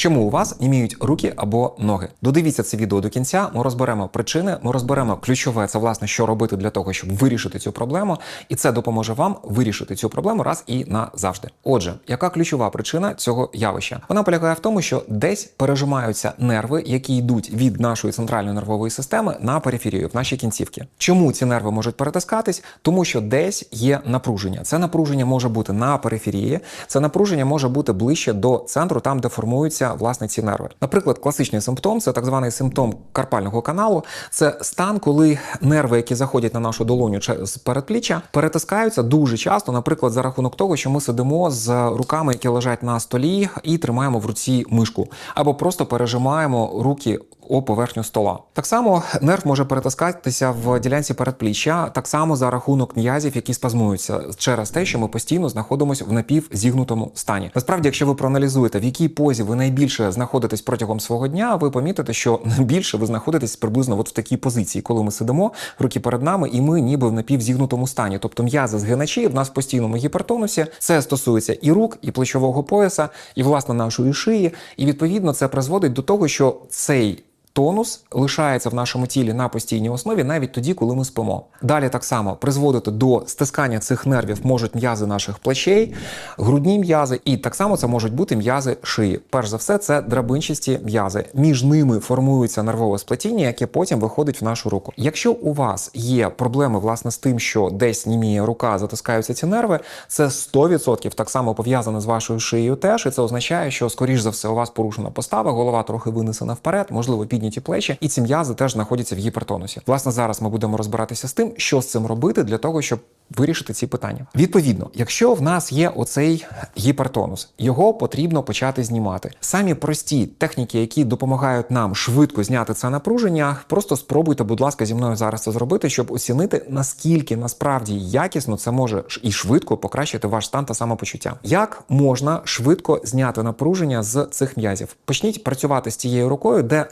Чому у вас німіють руки або ноги? Додивіться це відео до кінця. Ми розберемо причини, ми розберемо ключове, це власне, що робити для того, щоб вирішити цю проблему, і це допоможе вам вирішити цю проблему раз і назавжди. Отже, яка ключова причина цього явища? Вона полягає в тому, що десь пережимаються нерви, які йдуть від нашої центральної нервової системи на периферію в наші кінцівки. Чому ці нерви можуть перетискатись? Тому що десь є напруження. Це напруження може бути на периферії, це напруження може бути ближче до центру, там де формуються власне ці нерви. Наприклад, класичний симптом це так званий симптом карпального каналу. Це стан, коли нерви, які заходять на нашу долоню з передпліччя, перетискаються дуже часто, наприклад, за рахунок того, що ми сидимо з руками, які лежать на столі, і тримаємо в руці мишку, або просто пережимаємо руки. О поверхню стола. Так само нерв може перетискатися в ділянці передпліччя, так само за рахунок м'язів, які спазмуються через те, що ми постійно знаходимося в напівзігнутому стані. Насправді, якщо ви проаналізуєте, в якій позі ви найбільше знаходитесь протягом свого дня, ви помітите, що найбільше ви знаходитесь приблизно от в такій позиції, коли ми сидимо, руки перед нами, і ми ніби в напівзігнутому стані. Тобто м'язи згиначі в нас в постійному гіпертонусі. Це стосується і рук, і плечового пояса, і власне нашої шиї. І відповідно це призводить до того, що цей Тонус лишається в нашому тілі на постійній основі навіть тоді, коли ми спимо. Далі так само призводити до стискання цих нервів можуть м'язи наших плечей, грудні м'язи, і так само це можуть бути м'язи шиї. Перш за все, це драбинчасті м'язи. Між ними формується нервове сплетіння, яке потім виходить в нашу руку. Якщо у вас є проблеми власне з тим, що десь німіє рука, затискаються ці нерви, це 100% так само пов'язано з вашою шиєю. Теж і це означає, що скоріш за все у вас порушена постава, голова трохи винесена вперед, можливо, підняті плечі, і ці м'язи теж знаходяться в гіпертонусі. Власне, зараз ми будемо розбиратися з тим, що з цим робити для того, щоб вирішити ці питання. Відповідно, якщо в нас є оцей гіпертонус, його потрібно почати знімати. Самі прості техніки, які допомагають нам швидко зняти це напруження, просто спробуйте, будь ласка, зі мною зараз це зробити, щоб оцінити наскільки насправді якісно це може і швидко покращити ваш стан та самопочуття. Як можна швидко зняти напруження з цих м'язів? Почніть працювати з цією рукою, де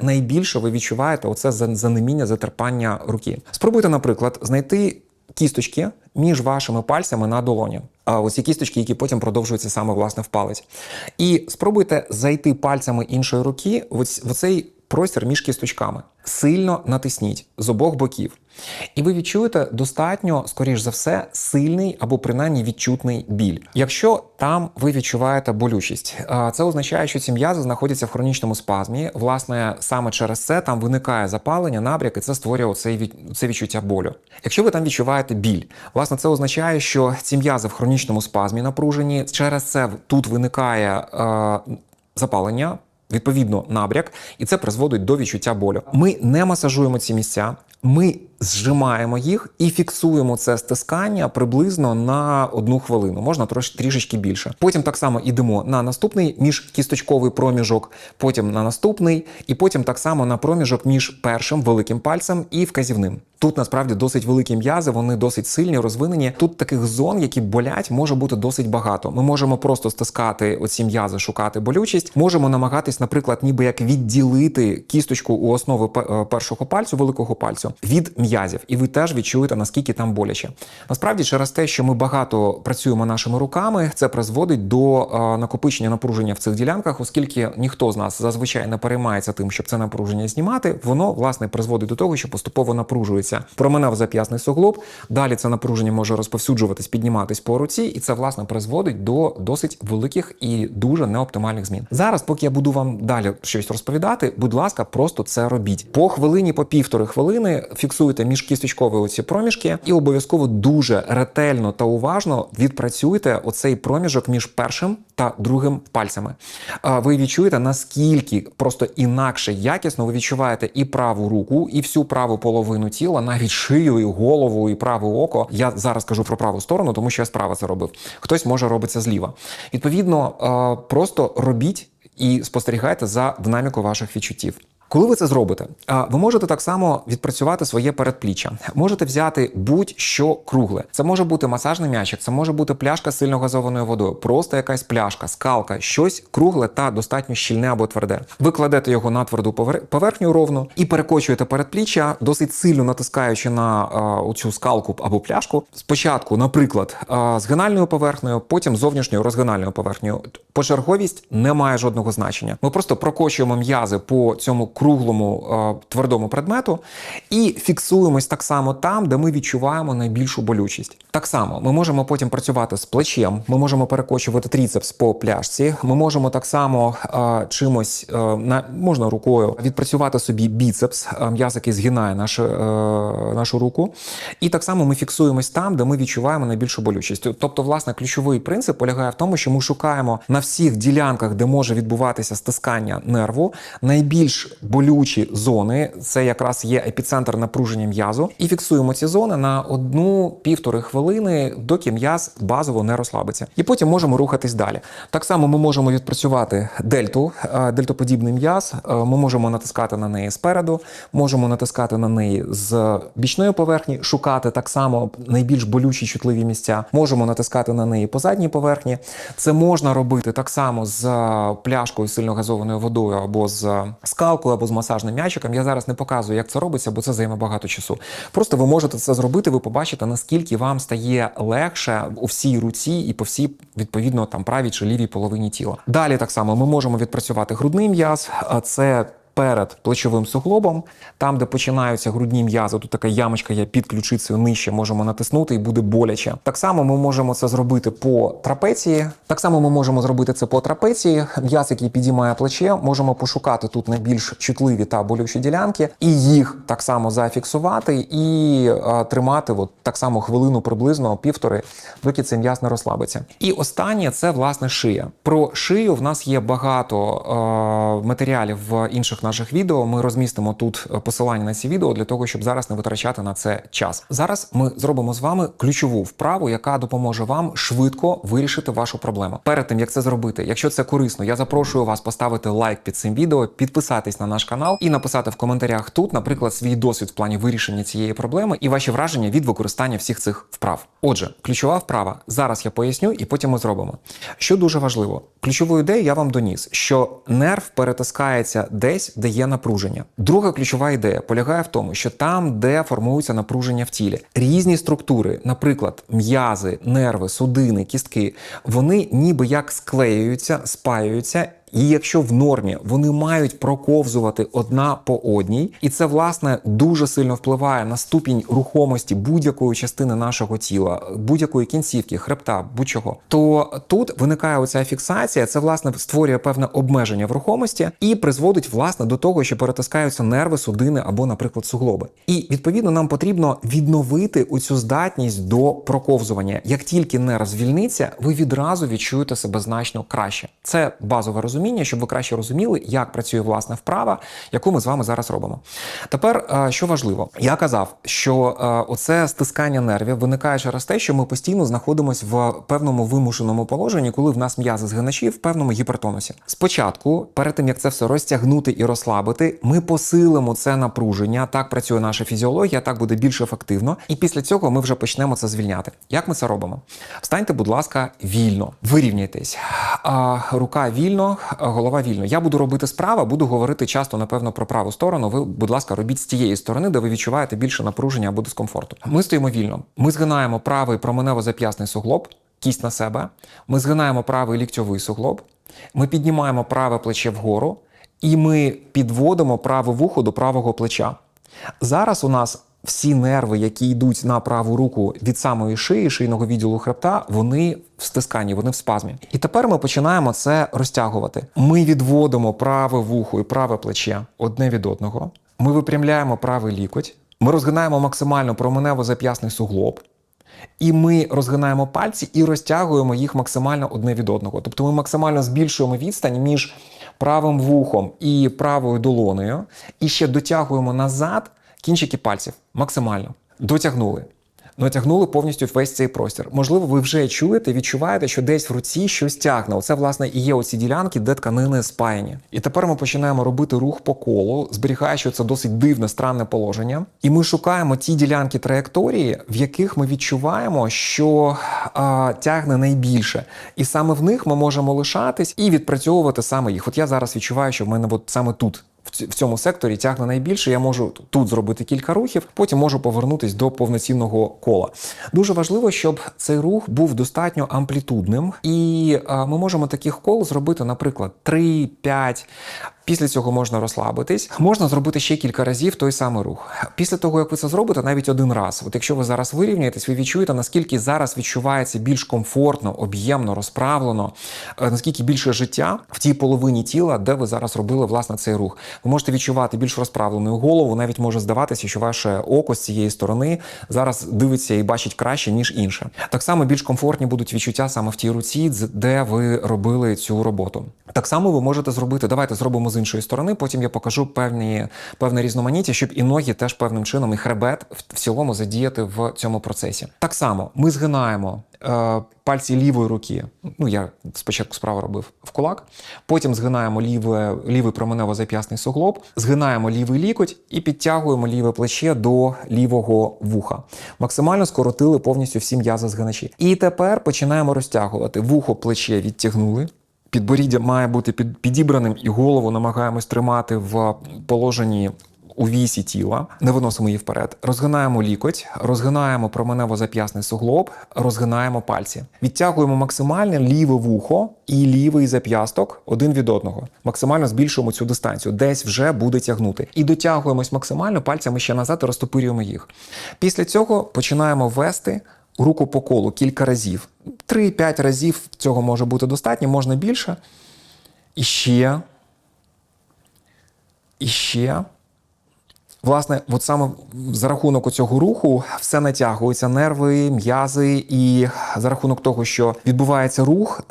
найбільше ви відчуваєте оце занеміння, затерпання руки. Спробуйте, наприклад, знайти кісточки між вашими пальцями на долоні. А ось ці кісточки, які потім продовжуються саме власне в палець. І спробуйте зайти пальцями іншої руки в цей простір між кісточками. Сильно натисніть з обох боків. І ви відчуєте достатньо, скоріш за все, сильний або принаймні відчутний біль. Якщо там ви відчуваєте болючість, це означає, що ці м'язи знаходяться в хронічному спазмі. Власне, саме через це там виникає запалення, набряк, і це створює оцей, це відчуття болю. Якщо ви там відчуваєте біль, власне, це означає, що ці м'язи в хронічному спазмі напружені. Через це тут виникає е, запалення. Відповідно, набряк, і це призводить до відчуття болю. Ми не масажуємо ці місця, ми зжимаємо їх і фіксуємо це стискання приблизно на одну хвилину, можна трош, трішечки більше. Потім так само йдемо на наступний міжкісточковий проміжок, потім на наступний, і потім так само на проміжок між першим великим пальцем і вказівним. Тут насправді досить великі м'язи, вони досить сильні, розвинені. Тут таких зон, які болять, може бути досить багато. Ми можемо просто стискати оці м'язи, шукати болючість. Можемо намагатись, наприклад, ніби як відділити кісточку у основи першого пальцю, великого пальцю від м'язів, і ви теж відчуєте, наскільки там боляче. Насправді, через те, що ми багато працюємо нашими руками, це призводить до е, накопичення напруження в цих ділянках, оскільки ніхто з нас зазвичай не переймається тим, щоб це напруження знімати, воно власне призводить до того, що поступово напружується. Проминав зап'ясний суглоб. Далі це напруження може розповсюджуватись, підніматись по руці, і це власне призводить до досить великих і дуже неоптимальних змін. Зараз, поки я буду вам далі щось розповідати, будь ласка, просто це робіть по хвилині, по півтори хвилини фіксуйте міжкісточкові оці проміжки, і обов'язково дуже ретельно та уважно відпрацюйте оцей проміжок між першим та другим пальцями. Ви відчуєте, наскільки просто інакше якісно ви відчуваєте і праву руку, і всю праву половину тіла, навіть шию, і голову, і праве око. Я зараз кажу про праву сторону, тому що я справа це робив. Хтось може робиться зліва. Відповідно, просто робіть і спостерігайте за динамікою ваших відчуттів. Коли ви це зробите, ви можете так само відпрацювати своє передпліччя. Можете взяти будь-що кругле. Це може бути масажний м'ячик, це може бути пляшка з сильно газованою водою, просто якась пляшка, скалка, щось кругле та достатньо щільне або тверде. Ви кладете його на тверду поверхню ровно і перекочуєте передпліччя, досить сильно натискаючи на а, оцю скалку або пляшку. Спочатку, наприклад, а, згинальною поверхнею, потім зовнішньою розгинальною поверхнею. Почерговість не має жодного значення. Ми просто прокочуємо м'язи по цьому круглому е, твердому предмету і фіксуємось так само там, де ми відчуваємо найбільшу болючість. Так само ми можемо потім працювати з плечем, ми можемо перекочувати тріцепс по пляшці. Ми можемо так само е, чимось е, на можна рукою відпрацювати собі біцепс, м'яз, який згинає нашу, нашу руку. І так само ми фіксуємось там, де ми відчуваємо найбільшу болючість. Тобто, власне, ключовий принцип полягає в тому, що ми шукаємо на всіх ділянках, де може відбуватися стискання нерву, найбільш болючі зони. Це якраз є епіцентр напруження м'язу, і фіксуємо ці зони на одну-півтори хвилини, доки м'яз базово не розслабиться. І потім можемо рухатись далі. Так само ми можемо відпрацювати дельту, е, дельтоподібний м'яз. Е, Ми можемо натискати на неї спереду, можемо натискати на неї з бічної поверхні, шукати так само найбільш болючі чутливі місця. Можемо натискати на неї по задній поверхні. Це можна робити так само з пляшкою сильно газованою водою або з скалкою, або з масажним м'ячиком. Я зараз не показую, як це робиться, бо це займе багато часу. Просто ви можете це зробити, ви побачите, наскільки вам стає легше у всій руці і по всій відповідно там правій чи лівій половині тіла. Далі так само ми можемо відпрацювати грудний м'яз. Це перед плечовим суглобом, там, де починаються грудні м'язи, тут така ямочка є під ключицею нижче, можемо натиснути і буде боляче. Так само ми можемо це зробити по трапеції. Так само ми можемо зробити це по трапеції. М'яз, який підіймає плече, можемо пошукати тут найбільш чутливі та болючі ділянки, і їх так само зафіксувати і е, тримати от так само хвилину приблизно півтори, доки цей м'яз не розслабиться. І останнє це власне шия. Про шию в нас є багато е, матеріалів в інших наших відео. Ми розмістимо тут е, посилання на ці відео для того, щоб зараз не витрачати на це час. Зараз ми зробимо з вами ключову вправу, яка допоможе вам швидко вирішити вашу проблему. Перед тим як це зробити, якщо це корисно, я запрошую вас поставити лайк під цим відео, підписатись на наш канал і написати в коментарях тут, наприклад, свій досвід в плані вирішення цієї проблеми і ваші враження від використання всіх цих вправ. Отже, ключова вправа зараз я поясню, і потім ми зробимо. Що дуже важливо, ключову ідею я вам доніс, що нерв перетискається десь, де є напруження. Друга ключова ідея полягає в тому, що там, де формується напруження в тілі, різні структури, наприклад, м'язи, нерви, судини, кістки, вони ніби як склеюються, спаюються. І якщо в нормі вони мають проковзувати одна по одній, і це власне дуже сильно впливає на ступінь рухомості будь-якої частини нашого тіла, будь-якої кінцівки, хребта, будь-чого, то тут виникає оця фіксація, це власне створює певне обмеження в рухомості і призводить власне до того, що перетискаються нерви, судини або, наприклад, суглоби. І відповідно нам потрібно відновити оцю здатність до проковзування. Як тільки нерв звільниться, ви відразу відчуєте себе значно краще. Це базове розуміння, щоб ви краще розуміли, як працює власне вправа, яку ми з вами зараз робимо. Тепер, е, що важливо, я казав, що е, оце стискання нервів виникає через те, що ми постійно знаходимося в певному вимушеному положенні, коли в нас м'язи згиначі в певному гіпертонусі. Спочатку, перед тим як це все розтягнути і розслабити, ми посилимо це напруження. Так працює наша фізіологія, так буде більш ефективно. І після цього ми вже почнемо це звільняти. Як ми це робимо? Встаньте, будь ласка, вільно, вирівняйтесь. Рука вільно, голова вільно. Я буду робити справа, буду говорити часто, напевно, про праву сторону. Ви, будь ласка, робіть з тієї сторони, де ви відчуваєте більше напруження або дискомфорту. Ми стоїмо вільно. Ми згинаємо правий променево-зап'ясний суглоб, кість на себе. Ми згинаємо правий ліктьовий суглоб. Ми піднімаємо праве плече вгору, і ми підводимо праве вухо до правого плеча. Зараз у нас всі нерви, які йдуть на праву руку від самої шиї, шийного відділу хребта, вони в стисканні, вони в спазмі. І тепер ми починаємо це розтягувати. Ми відводимо праве вухо і праве плече одне від одного. Ми випрямляємо правий лікоть. Ми розгинаємо максимально променево-зап'ясний суглоб. І ми розгинаємо пальці і розтягуємо їх максимально одне від одного. Тобто ми максимально збільшуємо відстань між правим вухом і правою долонею, і ще дотягуємо назад кінчики пальців максимально. Дотягнули. натягнули повністю весь цей простір. Можливо, ви вже чуєте, відчуваєте, що десь в руці щось тягне. Оце, власне, і є оці ділянки, де тканини спаяні. І тепер ми починаємо робити рух по колу, зберігаючи це досить дивне, странне положення. І ми шукаємо ті ділянки траєкторії, в яких ми відчуваємо, що а, тягне найбільше. І саме в них ми можемо лишатись і відпрацьовувати саме їх. От я зараз відчуваю, що в мене от саме тут. В цьому секторі тягне найбільше. Я можу тут зробити кілька рухів, потім можу повернутись до повноцінного кола. Дуже важливо, щоб цей рух був достатньо амплітудним, і ми можемо таких кол зробити, наприклад, 3-5. Після цього можна розслабитись. Можна зробити ще кілька разів той самий рух. Після того, як ви це зробите, навіть один раз. От якщо ви зараз вирівняєтесь, ви відчуєте, наскільки зараз відчувається більш комфортно, об'ємно, розправлено, е, наскільки більше життя в тій половині тіла, де ви зараз робили власне цей рух. Ви можете відчувати більш розправлену голову, навіть може здаватися, що ваше око з цієї сторони зараз дивиться і бачить краще, ніж інше. Так само більш комфортні будуть відчуття саме в тій руці, де ви робили цю роботу. Так само ви можете зробити. Давайте зробимо з іншої сторони. Потім я покажу певні певне різноманіття, щоб і ноги теж певним чином, і хребет в, цілому задіяти в цьому процесі. Так само ми згинаємо. е, Пальці лівої руки, ну я спочатку справа робив в кулак, потім згинаємо ліве, лівий променево-зап'ясний суглоб, згинаємо лівий лікоть і підтягуємо ліве плече до лівого вуха. Максимально скоротили повністю всі м'язи згиначі. І тепер починаємо розтягувати. Вухо плече відтягнули, Підборіддя має бути під, підібраним і голову намагаємось тримати в положенні у вісі тіла, не виносимо її вперед. Розгинаємо лікоть, розгинаємо променево-зап'ясний суглоб, розгинаємо пальці. Відтягуємо максимально ліве вухо і лівий зап'ясток один від одного. Максимально збільшуємо цю дистанцію, десь вже буде тягнути. І дотягуємось максимально пальцями ще назад і розтопирюємо їх. Після цього починаємо вести руку по колу кілька разів. 3-5 разів цього може бути достатньо, можна більше. І ще. І ще. Власне, от саме за рахунок цього руху все натягується, нерви, м'язи, і за рахунок того, що відбувається рух,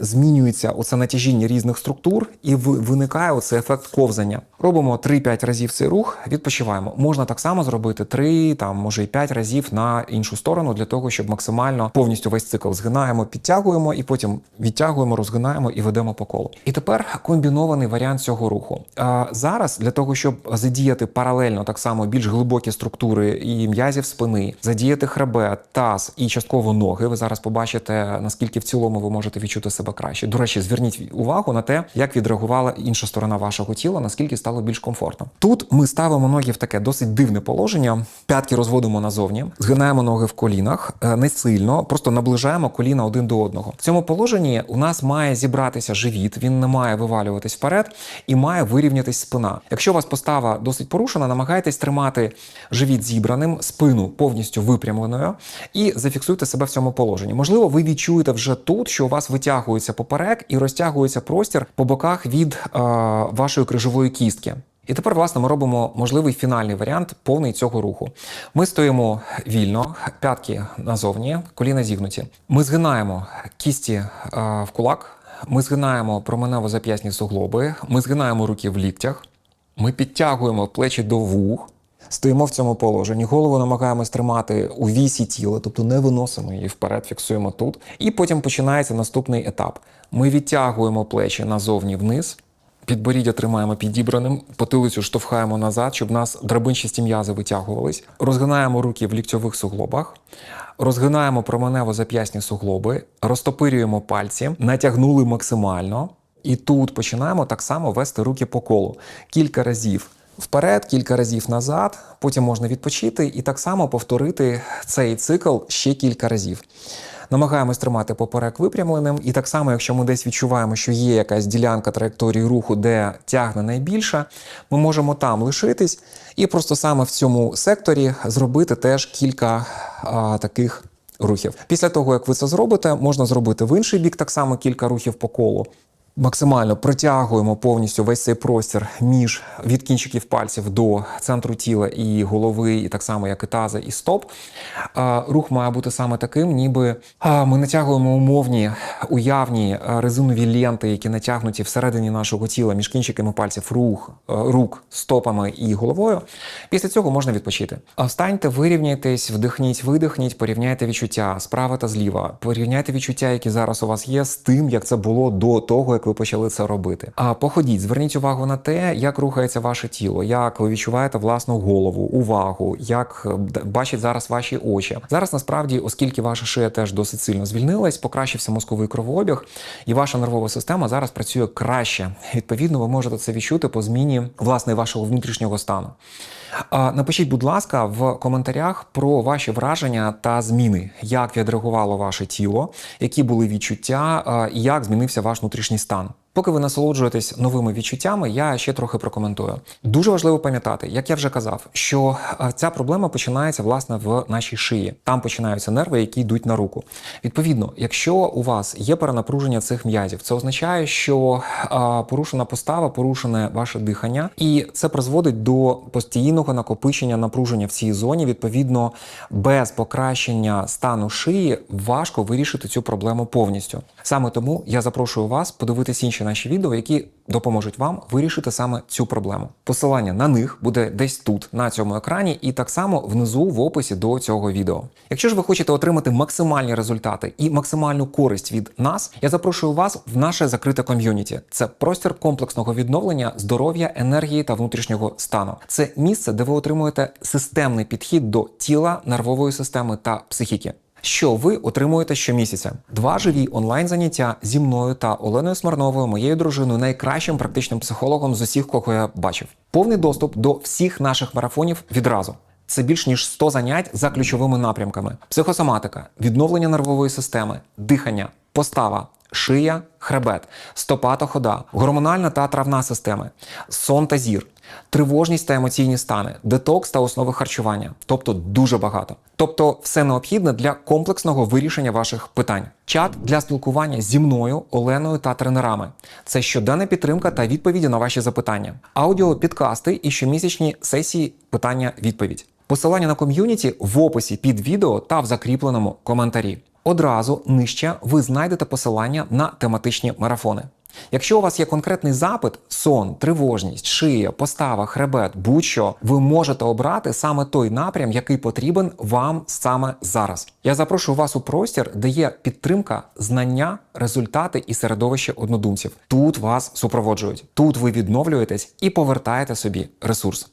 змінюється оце натяжіння різних структур, і виникає оцей ефект ковзання. Робимо 3-5 разів цей рух, відпочиваємо. Можна так само зробити 3, там може і 5 разів на іншу сторону для того, щоб максимально повністю весь цикл згинаємо, підтягуємо і потім відтягуємо, розгинаємо і ведемо по колу. І тепер комбінований варіант цього руху. Зараз для того, щоб задіяти паралельно так само більш глибокі структури і м'язів спини, задіяти хребет, таз і частково ноги. Ви зараз побачите, наскільки в цілому ви можете відчути себе краще. До речі, зверніть увагу на те, як відреагувала інша сторона вашого тіла, наскільки стало більш комфортно. Тут ми ставимо ноги в таке досить дивне положення. П'ятки розводимо назовні, згинаємо ноги в колінах е, не сильно, просто наближаємо коліна один до одного. В цьому положенні у нас має зібратися живіт, він не має вивалюватись вперед і має вирівнятись спина. Якщо у вас постава досить порушена, намагайтесь тримати живіт зібраним, спину повністю випрямленою і зафіксуйте себе в цьому положенні. Можливо, ви відчуєте вже тут, що у вас витягується поперек і розтягується простір по боках від е, вашої крижової кістки. І тепер, власне, ми робимо можливий фінальний варіант повний цього руху. Ми стоїмо вільно, п'ятки назовні, коліна зігнуті. Ми згинаємо кісті е, в кулак, ми згинаємо променево-зап'ясні суглоби, ми згинаємо руки в ліктях, ми підтягуємо плечі до вух. Стоїмо в цьому положенні, голову намагаємось тримати у вісі тіла, тобто не виносимо її вперед, фіксуємо тут. І потім починається наступний етап. Ми відтягуємо плечі назовні вниз, підборіддя тримаємо підібраним, потилицю штовхаємо назад, щоб нас драбинчасті м'язи витягувались. Розгинаємо руки в ліктьових суглобах, розгинаємо променево-зап'ясні суглоби, розтопирюємо пальці, натягнули максимально. І тут починаємо так само вести руки по колу. Кілька разів вперед, кілька разів назад, потім можна відпочити і так само повторити цей цикл ще кілька разів. Намагаємось тримати поперек випрямленим, і так само, якщо ми десь відчуваємо, що є якась ділянка траєкторії руху, де тягне найбільше, ми можемо там лишитись і просто саме в цьому секторі зробити теж кілька а, таких рухів. Після того, як ви це зробите, можна зробити в інший бік так само кілька рухів по колу. Максимально протягуємо повністю весь цей простір між від кінчиків пальців до центру тіла і голови, і так само, як і таза, і стоп. Рух має бути саме таким, ніби ми натягуємо умовні уявні резинові ленти, які натягнуті всередині нашого тіла між кінчиками пальців рух, рук, стопами і головою. Після цього можна відпочити. Встаньте, вирівняйтесь, вдихніть, видихніть, порівняйте відчуття справа та зліва. Порівняйте відчуття, які зараз у вас є, з тим, як це було до того, як ви почали це робити. А походіть, зверніть увагу на те, як рухається ваше тіло, як ви відчуваєте власну голову, увагу, як е, бачать зараз ваші очі. Зараз насправді, оскільки ваша шия теж досить сильно звільнилась, покращився мозковий кровообіг, і ваша нервова система зараз працює краще. Відповідно, ви можете це відчути по зміні власне вашого внутрішнього стану. Напишіть, будь ласка, в коментарях про ваші враження та зміни, як відреагувало ваше тіло, які були відчуття, і як змінився ваш внутрішній стан. stan Поки ви насолоджуєтесь новими відчуттями, я ще трохи прокоментую. Дуже важливо пам'ятати, як я вже казав, що ця проблема починається власне в нашій шиї. Там починаються нерви, які йдуть на руку. Відповідно, якщо у вас є перенапруження цих м'язів, це означає, що а, порушена постава, порушене ваше дихання, і це призводить до постійного накопичення напруження в цій зоні. Відповідно, без покращення стану шиї важко вирішити цю проблему повністю. Саме тому я запрошую вас подивитись інші наші відео, які допоможуть вам вирішити саме цю проблему. Посилання на них буде десь тут, на цьому екрані, і так само внизу в описі до цього відео. Якщо ж ви хочете отримати максимальні результати і максимальну користь від нас, я запрошую вас в наше закрите ком'юніті. Це простір комплексного відновлення здоров'я, енергії та внутрішнього стану. Це місце, де ви отримуєте системний підхід до тіла, нервової системи та психіки. Що ви отримуєте щомісяця? Два живі онлайн заняття зі мною та Оленою Смарновою, моєю дружиною, найкращим практичним психологом з усіх, кого я бачив. Повний доступ до всіх наших марафонів відразу. Це більш ніж 100 занять за ключовими напрямками: психосоматика, відновлення нервової системи, дихання, постава, шия, хребет, стопа та хода, гормональна та травна системи, сон та зір, тривожність та емоційні стани, детокс та основи харчування, тобто дуже багато. Тобто, все необхідне для комплексного вирішення ваших питань. Чат для спілкування зі мною, Оленою та тренерами. Це щоденна підтримка та відповіді на ваші запитання, аудіо, підкасти і щомісячні сесії питання-відповідь. Посилання на ком'юніті в описі під відео та в закріпленому коментарі. Одразу нижче ви знайдете посилання на тематичні марафони. Якщо у вас є конкретний запит, сон, тривожність, шия, постава, хребет, будь-що, ви можете обрати саме той напрям, який потрібен вам саме зараз. Я запрошую вас у простір, де є підтримка, знання, результати і середовище однодумців. Тут вас супроводжують, тут ви відновлюєтесь і повертаєте собі ресурс.